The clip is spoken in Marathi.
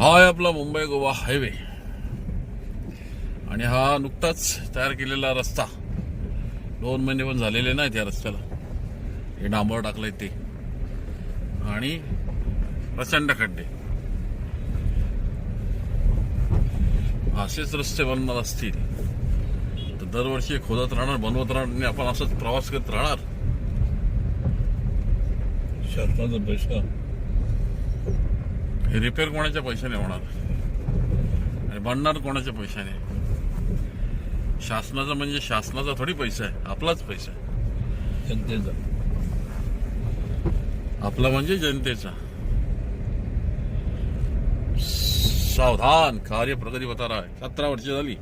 हा आहे आपला मुंबई गोवा हायवे. आणि हा नुकताच तयार केलेला रस्ता. दोन महिने पण झालेले नाहीत या रस्त्याला. हे डांबर टाकलंय ते. आणि प्रचंड खड्डे. असेच रस्ते बनणार असतील तर दरवर्षी खोदत राहणार बनवत राहणार आणि आपण असंच प्रवास करत राहणार. शासनाचा पैसा. हे रिपेअर कोणाच्या पैशाने होणार? आणि बनणार कोणाच्या पैशाने? शासनाचा म्हणजे शासनाचा थोडी पैसा आहे आपलाच पैसा आहे. जनतेचा. आपला म्हणजे जनतेचा. सावधान कार्य प्रगती आहे सतरा वर्ष झाली.